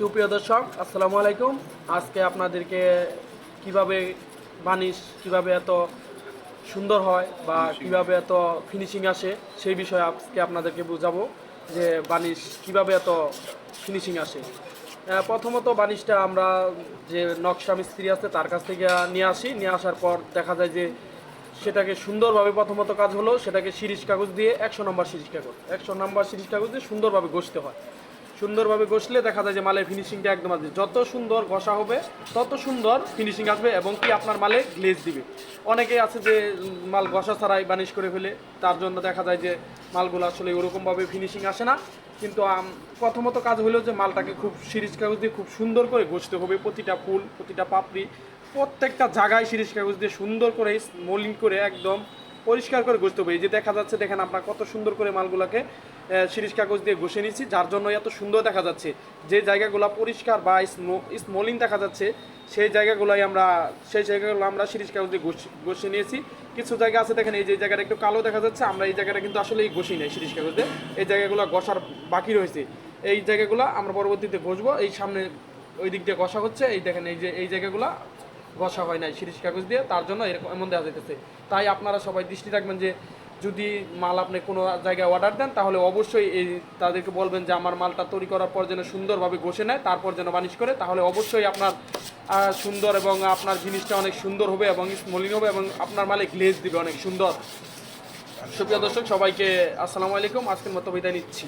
সুপ্রিয় দর্শক আসসালামু আলাইকুম। আজকে আপনাদেরকে কীভাবে বানিশ কীভাবে এত সুন্দর হয় বা কীভাবে এত ফিনিশিং আসে সেই বিষয়ে আজকে আপনাদেরকে বোঝাবো যে বানিশ কীভাবে এত ফিনিশিং আসে। প্রথমত বানিশটা আমরা যে নকশা মিস্ত্রি আছে তার কাছ থেকে নিয়ে আসি। নিয়ে আসার পর দেখা যায় যে সেটাকে সুন্দরভাবে প্রথমত কাজ হলো সেটাকে সিরিজ কাগজ দিয়ে একশো নম্বর সিরিজ কাগজ একশো নম্বর সিরিজ কাগজ দিয়ে সুন্দরভাবে ঘষতে হয়। সুন্দরভাবে ঘষলে দেখা যায় যে মালের ফিনিশিংটা একদম আসবে যত সুন্দর ঘষা হবে, তত সুন্দর ফিনিশিং আসবে এবং কি আপনার মালে গ্লেজ দিবে। অনেকেই আছে যে মাল ঘষা ছাড়াই বানিশ করে ফেলে, তার জন্য দেখা যায় যে মালগুলো আসলে ওরকমভাবে ফিনিশিং আসে না। কিন্তু প্রথমত কাজ হলো যে মালটাকে খুব সিরিজ কাগজ দিয়ে খুব সুন্দর করে ঘষতে হবে। প্রতিটা ফুল, প্রতিটা পাপড়ি, প্রত্যেকটা জায়গায় সিরিজ কাগজ দিয়ে সুন্দর করে মোলিং করে একদম পরিষ্কার করে ঘষতে হবে। এই যে দেখা যাচ্ছে, দেখেন আমরা কত সুন্দর করে মালগুলোকে সিরিজ কাগজ দিয়ে ঘষে নিয়েছি, যার জন্য এত সুন্দর দেখা যাচ্ছে। যে জায়গাগুলো পরিষ্কার বা স্মলিং দেখা যাচ্ছে, সেই জায়গাগুলোই আমরা, সেই জায়গাগুলো আমরা সিরিজ কাগজ দিয়ে ঘষে- ঘষে নিয়েছি। কিছু জায়গা আছে, দেখেন এই যে জায়গাটা একটু কালো দেখা যাচ্ছে, আমরা এই জায়গাটা কিন্তু আসলে ঘষি নাই সিরিজ কাগজ দিয়ে। এই জায়গাগুলো ঘষার বাকি রয়েছে। এই জায়গাগুলো আমরা পরবর্তীতে ঘষবো। এই সামনে ওই দিক দিয়ে ঘষা হচ্ছে। এই দেখেন এই যে, এই জায়গাগুলো ঘষা হয় নাই সিরিজ কাগজ দিয়ে, তার জন্য এরকম এমন দেওয়া যেতেছে তাই আপনারা সবাই দৃষ্টি রাখবেন যে, যদি মাল আপনি কোনো জায়গায় অর্ডার দেন, তাহলে অবশ্যই এই তাদেরকে বলবেন যে, আমার মালটা তৈরি করার পর যেন সুন্দরভাবে ঘষে নেয়, তারপর যেন বানিশ করে। তাহলে অবশ্যই আপনার সুন্দর এবং আপনার জিনিসটা অনেক সুন্দর হবে এবং স্মলিং হবে এবং আপনার মালে গ্লেজ দিবে অনেক সুন্দর। সুপ্রিয় দর্শক, সবাইকে আসসালামু আলাইকুম। আজকের মতো বিদায় নিচ্ছি।